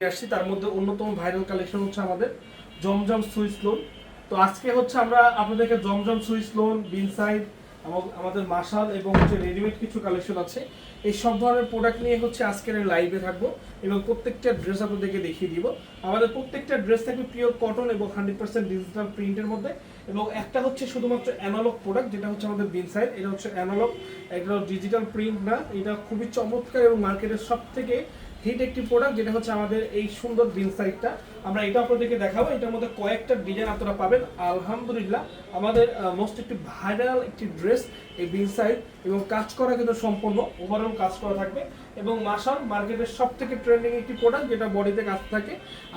আসছি, তার মধ্যে অন্যতম ভাইরাল কালেকশন হচ্ছে আমাদের জমজম সুইস লোন তো আজকে হচ্ছে আমরা আপনাদেরকে জমজম সুইস লোন বিনসাইড আমাদের মাসাল এবং হচ্ছে রেডিমেড কিছু কালেকশন আছে। এই সব ধরনের প্রোডাক্ট নিয়ে হচ্ছে আজকের লাইভে থাকব এবং প্রত্যেকটা ড্রেস আপনাদেরকে দেখিয়ে দিব। আমাদের প্রত্যেকটা ড্রেস থাকবে পিওর কটন এবং হান্ড্রেড পার্সেন্ট ডিজিটাল প্রিন্টের মধ্যে এবং একটা হচ্ছে শুধুমাত্র অ্যানালগ প্রোডাক্ট যেটা হচ্ছে আমাদের বিনসাইড। এটা হচ্ছে অ্যানালগ এটা ডিজিটাল প্রিন্ট না, এটা খুবই চমৎকার এবং মার্কেটের সব থেকে হিট একটি প্রোডাক্ট যেটা হচ্ছে আমাদের এই সুন্দর বিন সাইডটা আমরা এটা আপনাদেরকে দেখাবো, এটার মধ্যে কয়েকটা ডিজাইন আপনারা পাবেন। আলহামদুলিল্লাহ, আমাদের মোস্ট একটি ভাইরাল একটি ড্রেস এই বিন সাইড এবং কাজ করা কিন্তু সম্পূর্ণ ওভারঅল কাজ করা থাকবে। এবং মাসাল মার্কেটের সব থেকে ট্রেন্ডিং একটি প্রোডাক্ট যেটা বডিতে কাজ থাকে,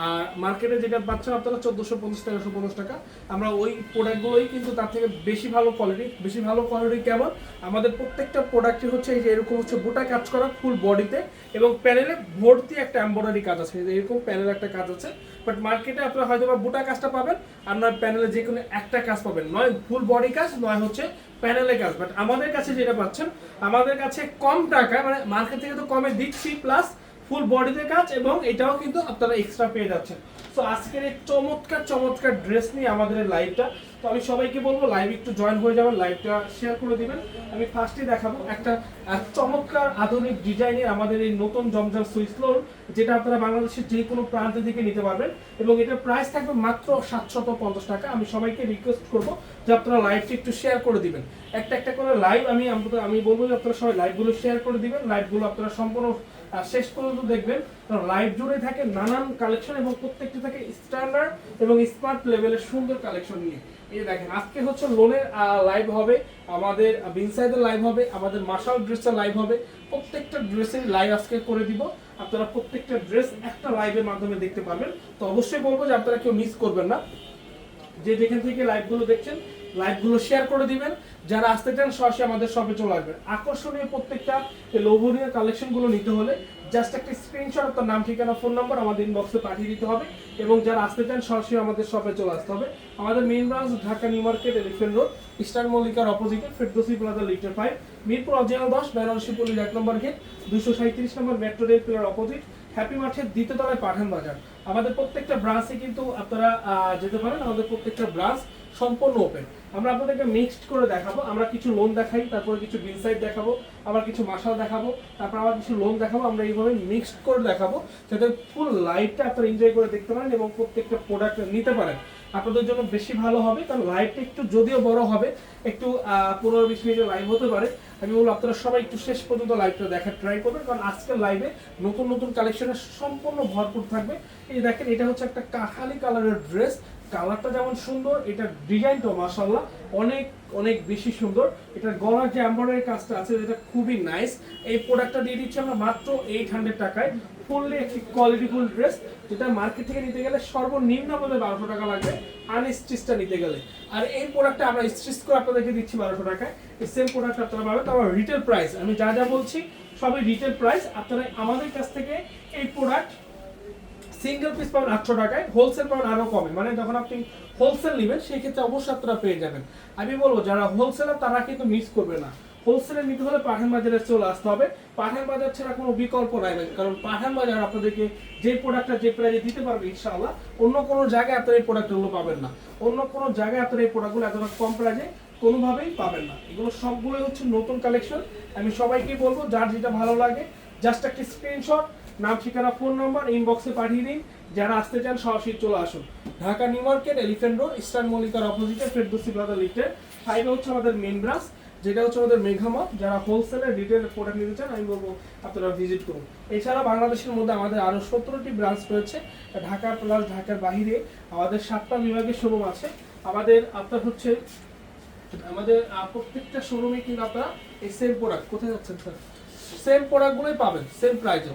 আর মার্কেটে যেটা পাচ্ছেন আপনারা চোদ্দোশো পঞ্চাশ তেরোশো পঞ্চাশ টাকা। আমরা ওই প্রোডাক্টগুলোই কিন্তু তার থেকে বেশি ভালো কোয়ালিটি বেশি ভালো কোয়ালিটি কেমন আমাদের প্রত্যেকটা প্রোডাক্টই হচ্ছে এই যে এরকম হচ্ছে বুটা কাজ করা ফুল বডিতে এবং প্যানেলে ভর্তি একটা এম্ব্রয়ডারি কাজ আছে। এরকম প্যানেল একটা কাজ আছে। বাট মার্কেটে আপনারা হয়তো বা বুটা কাজটা পাবেন, আর নয় প্যানেলে যে কোনো একটা কাজ পাবেন। নয় ফুল বডি কাজ, নয় হচ্ছে প্যানেলে কাজ। বাট আমাদের কাছে যেটা পাচ্ছেন, আমাদের কাছে কম টাকা মানে মার্কেট থেকে তো কমে দিচ্ছি প্লাস ফুল বডিতে কাজ এবং এটাও কিন্তু আপনারা এক্সট্রা পেয়ে যাচ্ছেন। তো আজকের এই চমৎকার চমৎকার ড্রেস নিয়ে আমাদের লাইভটা তো আমি সবাইকে বলব লাইভ একটু জয়েন হয়ে যাবেন লাইভটা শেয়ার করে দিবেন। আমি ফার্স্টে দেখাবো একটা চমৎকার আধুনিক ডিজাইনের আমাদের এই নতুন জমজম সুইস লোন যেটা আপনারা বাংলাদেশের যে কোনো প্রান্ত থেকে নিতে পারবেন। এবং এটার প্রাইস থাকবে মাত্র সাতশত পঞ্চাশ টাকা। আমি সবাইকে রিকোয়েস্ট করব যে আপনারা লাইভটা একটু শেয়ার করে দিবেন। একটা একটা করে লাইভ আমি আমি বলব যে আপনারা সবাই লাইভগুলো শেয়ার করে দিবেন। লাইভগুলো আপনারা সম্পূর্ণ শেষ পর্যন্ত দেখবেন লাইভ জুড়ে থাকে নানান কালেকশন এবং প্রত্যেকটি থাকে স্ট্যান্ডার্ড এবং স্মার্ট লেভেলের সুন্দর কালেকশন নিয়ে। এই দেখেন, আজকে হচ্ছে লোনের লাইভ হবে, আমাদের বিনসাইডের লাইভ হবে, আমাদের মার্শাল ড্রেসের লাইভ হবে, প্রত্যেকটা ড্রেসের লাইভ আজকে করে দিব। আপনারা প্রত্যেকটা ড্রেস একটা লাইভের মাধ্যমে দেখতে পারবেন। তো অবশ্যই বলব যে আপনারা কেউ মিস করবেন না। যে যেখান থেকে লাইভগুলো দেখছেন লাইভগুলো শেয়ার করে দিবেন। যারা আসতে চান, সরাসরি আমাদের শপে চলে আসবেন। আকর্ষণীয় প্রত্যেকটা লোভনীয় কালেকশনগুলো নিতে হলে জাস্ট একটা স্ক্রিনশট আপনার নাম, ঠিকানা ফোন নম্বর আমাদের ইনবক্সে পাঠিয়ে দিতে হবে এবং যারা আসতে চান, সরাসরি আমাদের শপে চলে আসতে হবে। আমাদের main branch Dhaka new market elephant road eastern মল্লিকার অপোজিটে ফেরদোসি প্লাজা লিটার ফাইভ মিরপুর অজিয়াল দশ, বেনারসি এক নম্বর গেট দুশো সাঁত্রিশ নম্বর metro rail pillar opposite happy মাঠের দ্বিতীয় তলায় পাঠান বাজার। আমাদের প্রত্যেকটা ব্রাঞ্চে কিন্তু আপনারা যেতে পারেন। আমাদের প্রত্যেকটা ব্রাঞ্চ সম্পূর্ণ ওপেন আমরা আপনাদেরকে মিক্সড করে দেখাবো। আমরা কিছু লোন দেখাই, তারপরে কিছু বিনসাইড দেখাবো, আবার কিছু মাসাল দেখাবো, তারপর আবার কিছু লোন দেখাবো, আমরা এইভাবে মিক্সড করে দেখাবো, যাতে ফুল লাইভটা আপনারা এনজয় করে দেখতে পারেন এবং প্রত্যেকটা প্রোডাক্ট নিতে পারেন। আপনাদের জন্য বেশি ভালো হবে, কারণ লাইভটা একটু যদিও বড় হবে, একটু পনেরো বিশ মিনিটের লাইভ হতে পারে। আমি বলব, আপনারা সবাই একটু শেষ পর্যন্ত লাইভটা দেখার ট্রাই করবেন, কারণ আজকের লাইভে নতুন নতুন কালেকশনের সম্পূর্ণ ভরপুর থাকবে। এই দেখেন, এটা হচ্ছে একটা কাঠালি কালারের ড্রেস কালারটা যেমন সুন্দর এটা ডিজাইনটাও মাসাল্লাহ অনেক অনেক বেশি সুন্দর। এটার গলার যে এম্বয়ডারি কাজটা আছে এটা খুবই নাইস এই প্রোডাক্টটা দিয়ে দিচ্ছি আমরা মাত্র এইট হান্ড্রেড টাকায় ফুললি একটি কোয়ালিটিফুল ড্রেস যেটা মার্কেট থেকে নিতে গেলে সর্বনিম্ন আমাদের বারোশো টাকা লাগবে আনস্টিচটা নিতে গেলে। আর এই প্রোডাক্টটা আমরা স্টিচ করে আপনাদেরকে দিচ্ছি বারোশো টাকায়। এই সেম প্রোডাক্ট আপনারা পাবেন তো আমার রিটেল প্রাইস আমি যা যা বলছি, সবই রিটেল প্রাইস আপনারা আমাদের কাছ থেকে এই প্রোডাক্ট সিঙ্গেল পিস পাবেন আটশো টাকায় হোলসেল পাবেন আরও কমে। মানে যখন আপনি হোলসেল নেবেন সেই ক্ষেত্রে অবশ্যই আপনারা পেয়ে যাবেন। আমি বলব, যারা হোলসেলার তারা কিন্তু মিস করবে না। হোলসেলে নিতে হলে পাঠান বাজারে চলে আসতে হবে। পাঠান বাজার ছাড়া কোনো বিকল্প নাই কারণ পাঠান বাজার আপনাদেরকে যে প্রোডাক্টটা যে প্রাইজে দিতে পারবে ইনশাআল্লাহ, অন্য কোনো জায়গায় আপনারা এই প্রোডাক্টগুলো পাবেন না। অন্য কোনো জায়গায় আপনারা এই প্রোডাক্টগুলো এতটা কম প্রাইজে কোনোভাবেই পাবেন না। এগুলো সবগুলোই হচ্ছে নতুন কালেকশন আমি সবাইকে বলব, যার যেটা ভালো লাগে জাস্ট একটা স্ক্রিনশট নাম, ঠিকানা, ফোন নাম্বার ইনবক্সে পাঠিয়ে দিন। যারা আসতে চান, সরাসরি চলে আসুন। Dhaka new market elephant road eastern মল্লিকার অপোজিটে ফেরদৌসি প্লাজা লিফটের ফাইভে হচ্ছে আমাদের মেন ব্রাঞ্চ যেটা হচ্ছে আমাদের মেঘামত যারা হোলসেলে রিটেল প্রোডাক্ট নিতে চান, আমি বলব আপনারা ভিজিট করুন। এছাড়া বাংলাদেশের মধ্যে আমাদের আরও সতেরোটি ব্রাঞ্চ রয়েছে। ঢাকা প্লাস ঢাকার বাইরে, আমাদের সাতটা বিভাগের শোরুম আছে। আমাদের, আপনার হচ্ছে, আমাদের প্রত্যেকটা শোরুমে কিন্তু আপনারা এই সেম প্রোডাক্ট কোথায় যাচ্ছেন স্যার সেম প্রোডাক্টগুলোই পাবেন সেম প্রাইসে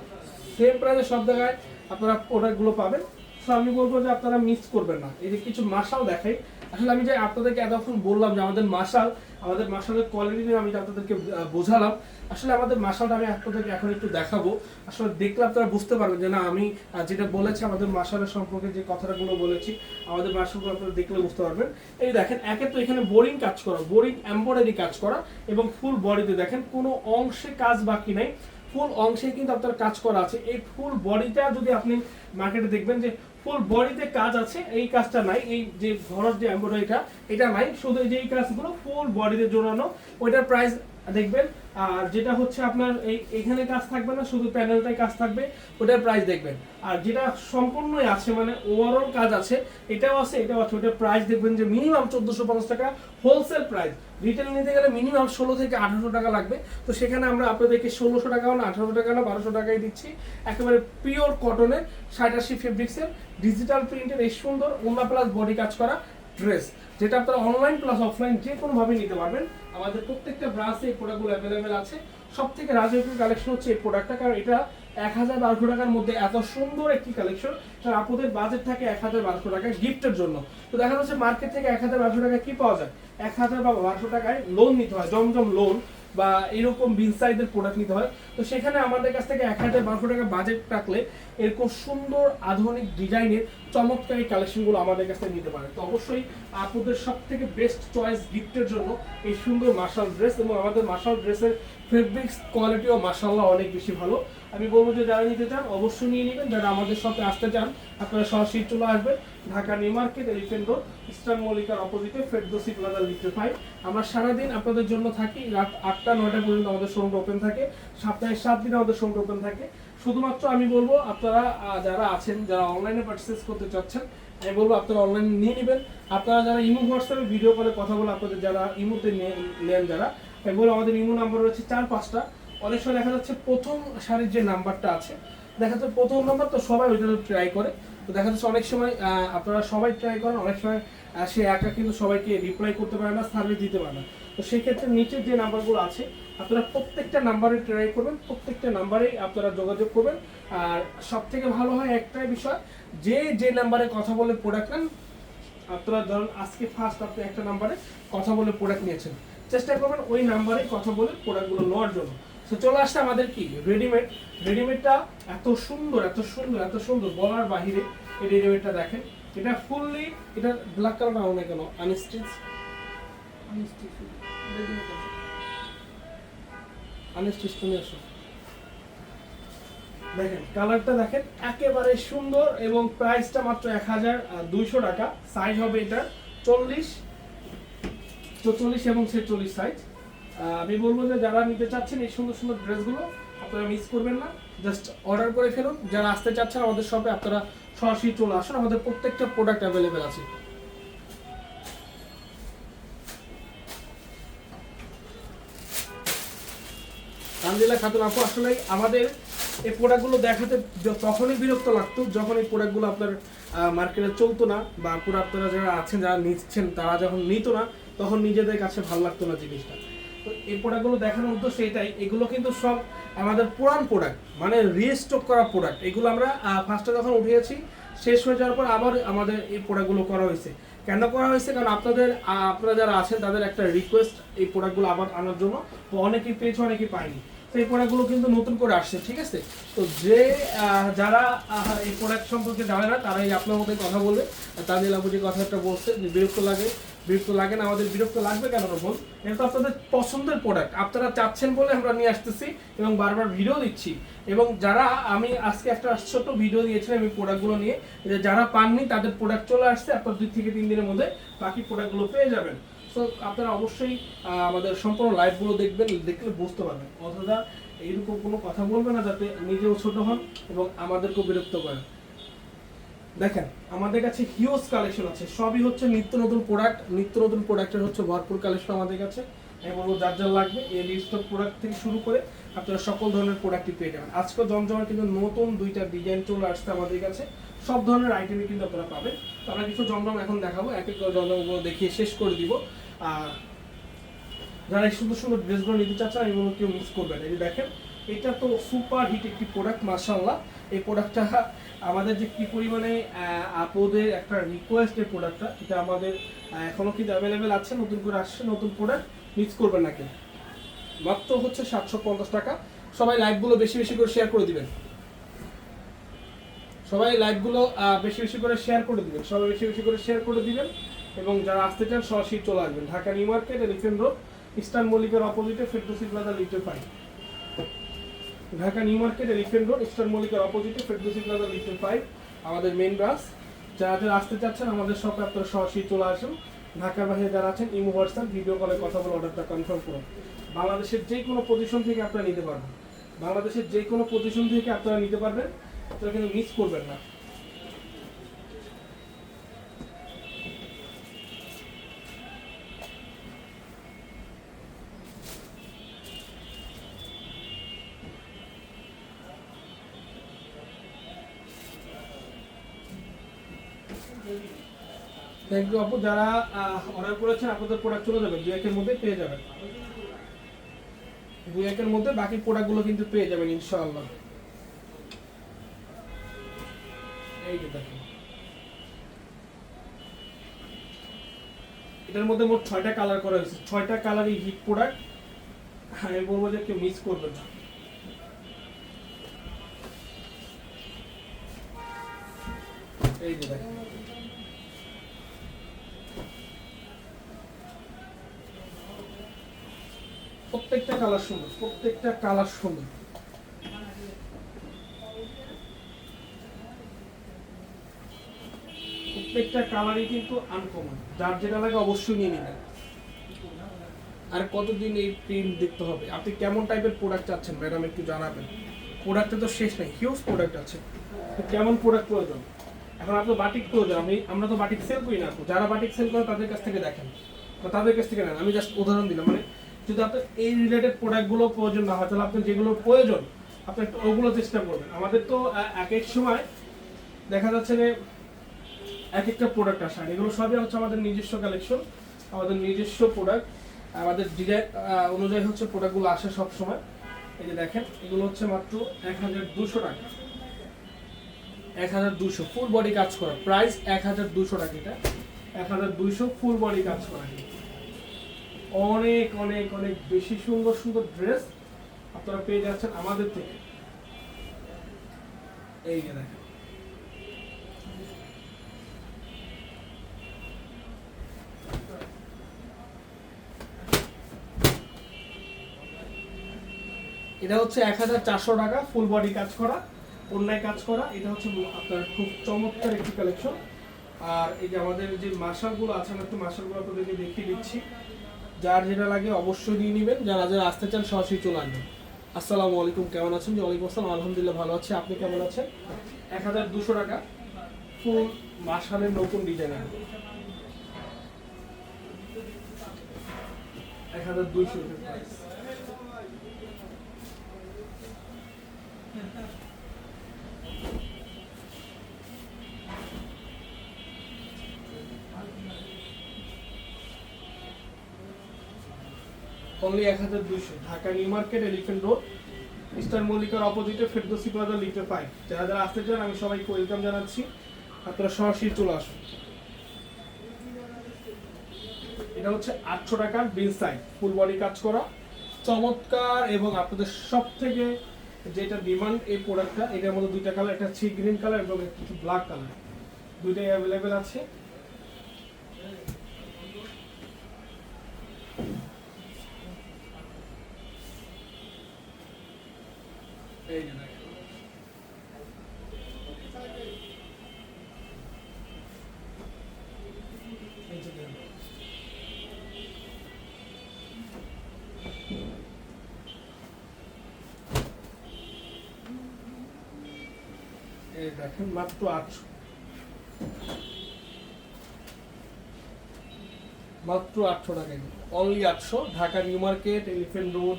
সেম প্রাইসে সব জায়গায় আপনারা প্রোডাক্টগুলো পাবেন। সো আমি বলব যে আপনারা মিস করবেন না। এই যে কিছু মাসাল দেখাই। আসলে আমি যে আপনাদেরকে এতক্ষণ বললাম যে আমাদের মাসাল, আমাদের মাসালের কোয়ালিটি নিয়ে আমি আপনাদেরকে বোঝালাম, আসলে আমাদের মাসালটা আমি আপনাদেরকে এখন একটু দেখাবো। আসলে দেখলে আপনারা বুঝতে পারবেন যে না, আমি যেটা বলেছি, আমাদের মাসালের সম্পর্কে যে কথাগুলো বলেছি, আমাদের মাসালগুলো আপনারা দেখলে বুঝতে পারবেন। এই দেখেন, একে তো এখানে বোরিং কাজ করা বোরিং এম্বয়ডারি কাজ করা এবং ফুল বডিতে দেখেন, কোনো অংশে কাজ বাকি নাই। ফুল অংশে কিন্তু আপনার কাজ করা আছে। এই ফুল বডিটা যদি আপনি মার্কেটে দেখবেন যে ফুল বডিতে কাজ আছে, এই কাজটা নাই। এই যে ঘরের যে এমব্রয়ডারিটা এটা নাই। শুধু যে এই কাজগুলো ফুল বডিতে জোরানো ওইটার প্রাইস দেখবেন। আর যেটা হচ্ছে আপনার এই, এখানে কাজ থাকবে না, শুধু প্যানেলটাই কাজ থাকবে, ওটার প্রাইস দেখবেন। আর যেটা সম্পূর্ণই আছে মানে ওভারঅল কাজ আছে, এটাও আছে এটাও আছে। ওটার প্রাইস দেখবেন যে মিনিমাম চোদ্দোশো পঞ্চাশ টাকা হোলসেল প্রাইস রিটেল নিতে গেলে মিনিমাম ষোলো থেকে আঠারোশো টাকা লাগবে। তো সেখানে আমরা আপনাদেরকে ষোলোশো টাকা না, আঠারোশো টাকা না, বারোশো টাকায় দিচ্ছি। একেবারে পিওর কটনের আশি ফেব্রিক্সের ডিজিটাল প্রিন্টের এই সুন্দর ওনা প্লাস বডি কাজ করা ড্রেস যেটা আপনারা অনলাইন প্লাস অফলাইন যে কোনোভাবে নিতে পারবেন। আমাদের প্রত্যেকটা ব্রাঞ্চে এই প্রোডাক্টগুলো অ্যাভেলেবেল আছে। সব থেকে রাজকীয় কালেকশন হচ্ছে এই প্রোডাক্টটা কারণ এটা এক হাজার বারোশো টাকার মধ্যে এত সুন্দর একটি কালেকশন কারণ আপনাদের বাজেট থাকে এক হাজার বারোশো টাকা গিফটের জন্য। তো দেখা যাচ্ছে মার্কেট থেকে এক হাজার বারোশো টাকা কি পাওয়া যায়? এক হাজার বা বারোশো টাকায় লোন নিতে হয়, জমজম লোন বা এরকম বিল সাইজের প্রোডাক্ট নিতে হয়। তো সেখানে আমাদের কাছ থেকে এক হাজার বারোশো টাকা বাজেট রাখলে এরকম সুন্দর আধুনিক ডিজাইনের চমৎকারী কালেকশনগুলো আমাদের কাছ থেকে নিতে পারে তো অবশ্যই আপনাদের সব থেকে বেস্ট চয়েস গিফটের জন্য এই সুন্দর মার্শাল ড্রেস এবং আমাদের মার্শাল ড্রেসের ফেব্রিক্স কোয়ালিটিও মার্শাল্লাহ অনেক বেশি ভালো। আমি বলব যে যারা নিতে চান, অবশ্যই নিয়ে নেবেন। যারা আমাদের সাথে আসতে চান, আপনারা সরাসরি চলে আসবেন। Dhaka new market elephant road eastern মল্লিকার অপোজিটে ফেরদোসি প্লাজা লিখতে পাই আমরা সারাদিন আপনাদের জন্য থাকি। রাত আটটা, নয়টা পর্যন্ত আমাদের শোরুমটা ওপেন থাকে। সপ্তাহে সাত দিন আমাদের শোরুমটা ওপেন থাকে। শুধুমাত্র আমি বলব, আপনারা যারা আছেন, যারা অনলাইনে পার্চেস করতে চাচ্ছেন, আমি বলব আপনারা অনলাইনে নিয়ে নেবেন। আপনারা যারা ইমো হোয়াটসঅ্যাপে ভিডিও কলে কথা বলে আপনাদের যারা ইমোতে নেন যারা বলব আমাদের ইমো নাম্বার রয়েছে চার পাঁচটা। অনেক সময় দেখা যাচ্ছে প্রথম সারির যে নাম্বারটা আছে, দেখা যাচ্ছে প্রথম নাম্বার তো সবাই ওইটা ট্রাই করে। তো দেখা যাচ্ছে অনেক সময় আপনারা সবাই ট্রাই করেন, অনেক সময় সে একা কিন্তু সবাইকে রিপ্লাই করতে পারে না সার্ভিস দিতে পারে না। তো সেক্ষেত্রে নিচের যে নাম্বারগুলো আছে, আপনারা প্রত্যেকটা নাম্বারে ট্রাই করবেন, প্রত্যেকটা নাম্বারেই আপনারা যোগাযোগ করবেন। আর সব থেকে ভালো হয় একটাই বিষয়, যে যে নাম্বারে কথা বলে প্রোডাক্ট নেন, আপনারা ধরুন আজকে ফার্স্ট আপনি একটা নাম্বারে কথা বলে প্রোডাক্ট নিয়েছেন। চেষ্টা করবেন ওই নাম্বারে কথা বলে প্রোডাক্টগুলো নেওয়ার জন্য। তো চলে আসছে আমাদের কি? রেডিমেড রেডিমেডটা এত সুন্দর এত সুন্দর এত সুন্দর বলার বাহিরে এই রেডিমেডটা দেখেন। এটা ফুললি এটা ব্ল্যাক কালার না হয় কেন? আনস্টিচ আনস্টিচ নিয়ে আসো। দেখেন কালারটা দেখেন একেবারে সুন্দর এবং প্রাইসটা মাত্র এক হাজার দুইশো টাকা। সাইজ হবে এটা চল্লিশ। চল্লিশ এবং ছেচল্লিশ সাইজ আমি বলব যে যারা নিতে চাচ্ছেন এই সুন্দর সুন্দর ড্রেসগুলো, আপনারা মিস করবেন না। জাস্ট অর্ডার করে ফেলুন। যারা আসতে চাচ্ছেন আমাদের শপে আপনারা সরাসরি চলে আসুন। আমাদের প্রত্যেকটা প্রোডাক্ট অ্যাভেলেবেল আছে। আলহামদুলিল্লাহ খাতুন আপু, আসলে আমাদের এই প্রোডাক্টগুলো দেখাতে তখনই বিরক্ত লাগতো যখন এই প্রোডাক্টগুলো আপনার মার্কেটে চলতো না বা পুরো আপনারা যারা আছেন, যারা নিচ্ছেন, তারা যখন নিত না তখন নিজেদের কাছে ভালো লাগতো না জিনিসটা। তো এই প্রোডাক্টগুলো দেখানোর উদ্দেশ্য এটাই। এগুলো কিন্তু সব আমাদের পুরান প্রোডাক্ট মানে রিস্টক করা প্রোডাক্ট এগুলো আমরা ফার্স্টে যখন উঠিয়েছি, শেষ হয়ে যাওয়ার পর আবার আমাদের এই প্রোডাক্টগুলো করা হয়েছে। কেন করা হয়েছে? কারণ আপনাদের আপনারা যারা আছেন, তাদের একটা রিকোয়েস্ট এই প্রোডাক্টগুলো আবার আনার জন্য অনেকেই পেয়েছে, অনেকেই পায়নি। তো এই প্রোডাক্টগুলো কিন্তু নতুন করে আসছে, ঠিক আছে? তো যে যারা এই প্রোডাক্ট সম্পর্কে জানে না, তারাই আপনার মধ্যে কথা বলবে। তাদের যে কথাটা বলছে বিরক্ত লাগে বিরক্ত লাগে না, আমাদের বিরক্ত লাগবে কেন বল এটা তো আপনাদের পছন্দের প্রোডাক্ট আপনারা চাচ্ছেন বলে আমরা নিয়ে আসতেছি এবং বারবার ভিডিও দিচ্ছি। এবং যারা আমি আজকে একটা ছোট্ট ভিডিও দিয়েছিলাম এই প্রোডাক্টগুলো নিয়ে যারা পাননি তাদের প্রোডাক্ট চলে আসছে, আপনার দুই থেকে তিন দিনের মধ্যে বাকি প্রোডাক্টগুলো পেয়ে যাবেন। সো আপনারা অবশ্যই আমাদের সম্পূর্ণ লাইভগুলো দেখবেন, দেখলে বুঝতে পারবেন। অথবা এইরকম কোনো কথা বলবে না যাতে নিজেও ছোট হন এবং আমাদেরকেও বিরক্ত করেন। দেখেন, আমাদের কাছে হিউজ কালেকশন আছে। সবই হচ্ছে নিত্য নতুন প্রোডাক্ট নিত্য নতুন প্রোডাক্টের হচ্ছে ভরপুর কালেকশন আমাদের কাছে। আমি বলব, যার যার লাগবে, এই অফ প্রোডাক্ট থেকে শুরু করে আপনারা সকল ধরনের প্রোডাক্টই পেয়ে যাবেন। আজকে জমজমের কিন্তু নতুন দুইটা ডিজাইন চলে আসছে আমাদের কাছে। সব ধরনের আইটেমই কিন্তু আপনারা পাবেন। তো আমরা কিছু জমজম এখন দেখাবো, এক এক জমজমগুলো দেখিয়ে শেষ করে দিব। আর যারা এই সুন্দর সুন্দর ড্রেসগুলো নিতে চাচ্ছেন বলব, কেউ মিস করবেন এই দেখেন, এটা তো সুপার হিট একটি প্রোডাক্ট মার্শাল্লাহ এই প্রোডাক্টটা আমাদের যে কি পরিমাণে আপুদের একটা রিকোয়েস্টের প্রোডাক্টটা এটা আমাদের এখনও কিন্তু অ্যাভেলেবেল আছে, নতুন করে আসছে, নতুন প্রোডাক্ট মিস করবেন না কেউ। মাত্র হচ্ছে সাতশো পঞ্চাশ টাকা। সবাই লাইভগুলো বেশি বেশি করে শেয়ার করে দিবেন। সবাই লাইভগুলো বেশি বেশি করে শেয়ার করে দিবেন। সবাই বেশি বেশি করে শেয়ার করে দিবেন এবং যারা আসতে চান সরাসরি চলে আসবেন। Dhaka new market elephant road eastern মল্লিকের অপোজিটে ফেরদোসি প্লাজা লিটে পাই ঢাকা নিউ মার্কেটে রিফেন্ড রোড, ইস্টার্ন মলিকের অপোজিটে ফেডবুসি প্লাজা লিফটেড ফাইভ আমাদের মেন ব্রাঞ্চ যারা যারা আসতে চাচ্ছেন, আমাদের শপে আপনারা সরাসরি চলে আসুন। ঢাকার বাইরে যারা আছেন, ইমো, হোয়াটসঅ্যাপ ভিডিও কলে কথা বলে অর্ডারটা কনফার্ম করুন। বাংলাদেশের যে কোনো পজিশন থেকে আপনারা নিতে পারবেন। বাংলাদেশের যে কোনো পজিশন থেকে আপনারা নিতে পারবেন। আপনারা কিন্তু মিস করবেন না। থ্যাংক ইউ আপু। যারা অর্ডার করেছেন, আপনাদের প্রোডাক্ট চলে যাবে। দুই একের মধ্যে পেয়ে যাবেন। দুই একের মধ্যে বাকি প্রোডাক্টগুলো কিন্তু পেয়ে যাবেন, ইনশাআল্লাহ। এই যে দেখেন। এটার মধ্যে মোট ছয়টা কালার করা হয়েছে। ছয়টা কালারই হিট প্রোডাক্ট আমি বলব যে কেউ মিস করবে না। এই যে দেখেন। প্রত্যেকটা কালার সুন্দর, প্রত্যেকটা কালার সুন্দর। প্রত্যেকটা কালারই কিন্তু আনকমন যার যেটা লাগে অবশ্যই নিয়ে নেবেন। আর কতদিন এই প্রিন্ট দেখতে হবে? আপনি কেমন টাইপের প্রোডাক্ট চাচ্ছেন? ম্যাডাম, একটু জানাবেন। প্রোডাক্টে তো শেষ নেই হিউজ প্রোডাক্ট আছে। কেমন প্রোডাক্ট প্রয়োজন? এখন আপনার বাটিক প্রয়োজন, আমি, আমরা তো বাটিক সেল করি না। যারা বাটিক সেল করে তাদের কাছ থেকে দেখেন। তাদের কাছ থেকে নেন। আমি জাস্ট উদাহরণ দিলাম। মানে যদি আপনার এই রিলেটেড প্রোডাক্টগুলো প্রয়োজন না হয়, তাহলে আপনার যেগুলো প্রয়োজন, আপনি একটু ওগুলো চেষ্টা করবেন। আমাদের তো এক এক সময় দেখা যাচ্ছে যে এক একটা প্রোডাক্ট আসে, আর এগুলো সবই হচ্ছে আমাদের নিজস্ব কালেকশন আমাদের নিজস্ব প্রোডাক্ট আমাদের ডিজাইন অনুযায়ী হচ্ছে প্রোডাক্টগুলো আসে সব সময়। এই যে দেখেন, এগুলো হচ্ছে মাত্র এক হাজার দুশো টাকা। এক হাজার দুশো ফুল বডি কাজ করা। প্রাইস এক হাজার দুশো টাকা এটা। এক হাজার দুইশো ফুল বডি কাজ করা। অনেক অনেক অনেক বেশি সুন্দর সুন্দর ড্রেস আপনারা পেয়ে যাচ্ছেন আমাদের থেকে। এই যে দেখেন। এটা হচ্ছে এক হাজার চারশো টাকা ফুল বডি কাজ করা, অন্যায় কাজ করা। এটা হচ্ছে আপনার খুব চমৎকার একটি কালেকশন আর এই যে আমাদের যে মাসালগুলো আছে, আমি একটু মাসালগুলো আপনাদেরকে দেখিয়ে দিচ্ছি। যার যেটা লাগে অবশ্যই নিয়ে নেবেন। যারা যারা আসতে চান, সরাসরি চলে আসবেন। আসসালামু আলাইকুম, কেমন আছেন? জি ওয়ালাইকুম আসসালাম, আলহামদুলিল্লাহ ভালো আছি। আপনি কেমন আছেন? এক হাজার দুশো টাকা ফুল মাসালের নতুন ডিজাইনের এক হাজার দুইশো প্রাইস অনলি এক হাজার দুইশো। Dhaka new market, elephant road eastern মল্লিকার অপোজিটে ফেরদোসি প্লাজা লিফটে ফাইভ যারা যারা আসতে চান, আমি সবাইকে ওয়েলকাম জানাচ্ছি। আপনারা সরাসরি চলে আসুন। এটা হচ্ছে আটশো টাকার বিল সাইড ফুল বডি কাজ করা। চমৎকার এবং আপনাদের সব থেকে যেটা ডিমান্ড এই প্রোডাক্টটা, এটার মধ্যে দুইটা কালার, একটা হচ্ছে গ্রিন কালার এবং একটা ব্ল্যাক কালার। দুইটাই অ্যাভেলেবেল আছে। দেখেন, মাত্র আটশো। মাত্র আটশো টাকা অনলি আটশো। Dhaka new market elephant road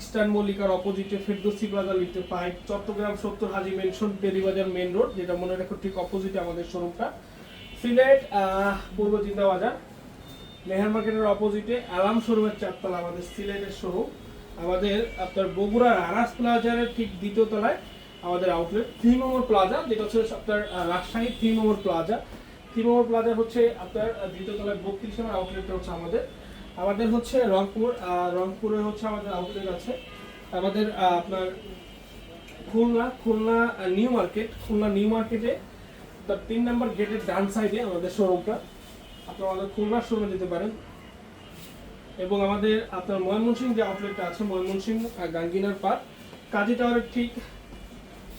eastern মল্লিকার অপোজিটে ফেরদোসি প্লাজা লিফটে ফাইভ চট্টগ্রাম সত্তর Haji mansion Terribazar main road যেটা মনে রাখো ঠিক অপোজিটে আমাদের শোরুমটা সিলেট পূর্ব জিন্দা বাজার মেহের মার্কেটের অপোজিটে অ্যালাম শোরুমের চারতলা আমাদের সিলেটের শোরুম আমাদের আপনার বগুড়ার আরাস প্লাজারের ঠিক দ্বিতীয় তলায় আমাদের আউটলেট থ্রি নম্বর প্লাজা যেটা হচ্ছে আপনার রাজশাহী থ্রি নম্বর প্লাজা থ্রি নম্বর প্লাজা হচ্ছে আপনার আহ, দ্বিতীয় তলায় বত্রিশ নম্বর আউটলেটটা হচ্ছে আমাদের। আমাদের হচ্ছে রংপুর রংপুরে হচ্ছে আমাদের আউটলেট আছে। আমাদের আপনার Khulna Khulna new market Khulna new মার্কেটে তার তিন নম্বর গেটের ডান সাইডে আমাদের শোরুমটা আপনারা আমাদের খুলনা শোরুমে যেতে পারেন। এবং আমাদের আপনার ময়মনসিংহ যে আউটলেটটা আছে ময়মনসিংহ আহ, গাঙ্গিনার পার্ক কাজী টাওয়ারের ঠিক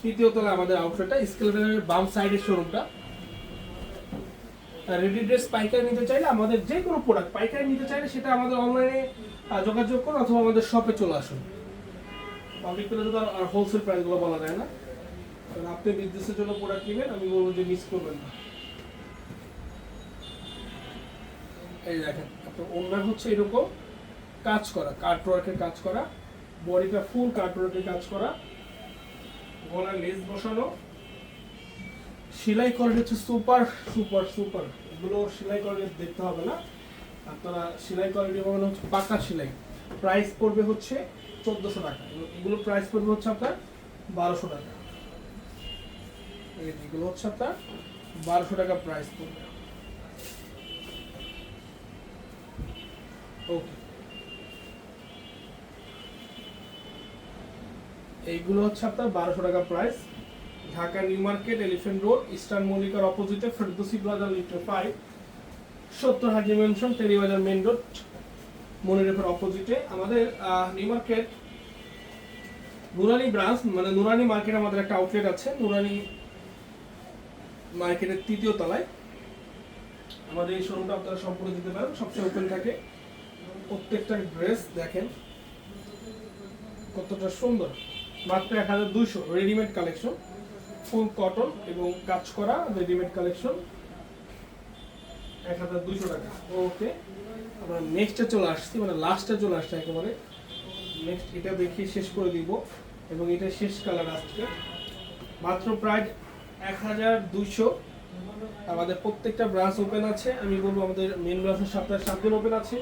তৃতীয় তলা আমাদের আউটলেটটা স্কেলেটারের বাম সাইডের শোরুমটা রেডি ড্রেস পাইকারি নিতে চাইলে আমাদের যে কোনো প্রোডাক্ট পাইকারি নিতে চাইলে সেটা আমাদের অনলাইনে যোগাযোগ করুন অথবা আমাদের শপে চলে আসুন। পাবলিক প্লেসে তো আর হোলসেল প্রাইসগুলো বলা যায় না। কারণ আপনি বিজনেসের জন্য প্রোডাক্ট নেবেন আমি বলব যে মিস করবেন না। এই দেখেন, আপনার ওনার হচ্ছে এরকম, কাজ করা কার্ট ওয়ার্কের কাজ করা বডিটা ফুল কার্ট ওয়ার্কের কাজ করা গলার লেস বসানো। সেলাই কোয়ালিটি হচ্ছে সুপার সুপার সুপার। এগুলো সেলাই কোয়ালিটি দেখতে হবে না। আপনারা সেলাই কোয়ালিটি পাবেন হচ্ছে পাকা সেলাই। প্রাইস পড়বে হচ্ছে চোদ্দোশো টাকা। এগুলো প্রাইস পড়বে হচ্ছে আপনার বারোশো টাকা। এগুলো হচ্ছে আপনার বারোশো টাকা প্রাইস পড়বে। ওকে। এইগুলো হচ্ছে আপনার বারোশো টাকা price Dhaka new market elephant road eastern মল্লিকার অপোজিটে ফেরদৌসি প্লাজা লিটার ফাইভ সত্তর Haji mansion Terribazar main road মনিরেফের অপোজিটে আমাদের নিউ মার্কেট, নুরানি ব্রাঞ্চ মানে নুরানি মার্কেট আমাদের একটা আউটলেট আছে। নুরানি মার্কেটের তৃতীয় তলায়। আমাদের এই শোরুমটা আপনারা সম্পূর্ণ দিতে পারেন, সবচেয়ে ওপেন থাকে। প্রত্যেকটা ড্রেস দেখেন, কতটা সুন্দর। মাত্র এক হাজার দুইশো রেডিমেড কালেকশন ফুল কটন এবং কাজ করা রেডিমেড কালেকশন এক হাজার দুইশো টাকা। ওকে আমরা নেক্সটে চলে আসছি মানে লাস্টে চলে আসছে একেবারে। নেক্সট এটা দেখি শেষ করে দিব এবং এটা শেষ কালার আজকে। মাত্র প্রায় এক হাজার দুইশো। আমাদের প্রত্যেকটা ব্রাঞ্চ ওপেন আছে। আমি বলব আমাদের মেন ব্রাঞ্চের সপ্তাহে সাত দিন ওপেন আছে।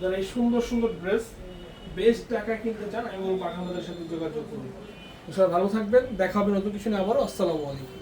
যারা এই সুন্দর সুন্দর ড্রেস বেস্ট টাকা কিনতে চান, আমি বলব সাথে যোগাযোগ করুন। সবাই ভালো থাকবেন, দেখা হবে নতুন কিছু নিয়ে আবারও। আসসালামু আলাইকুম।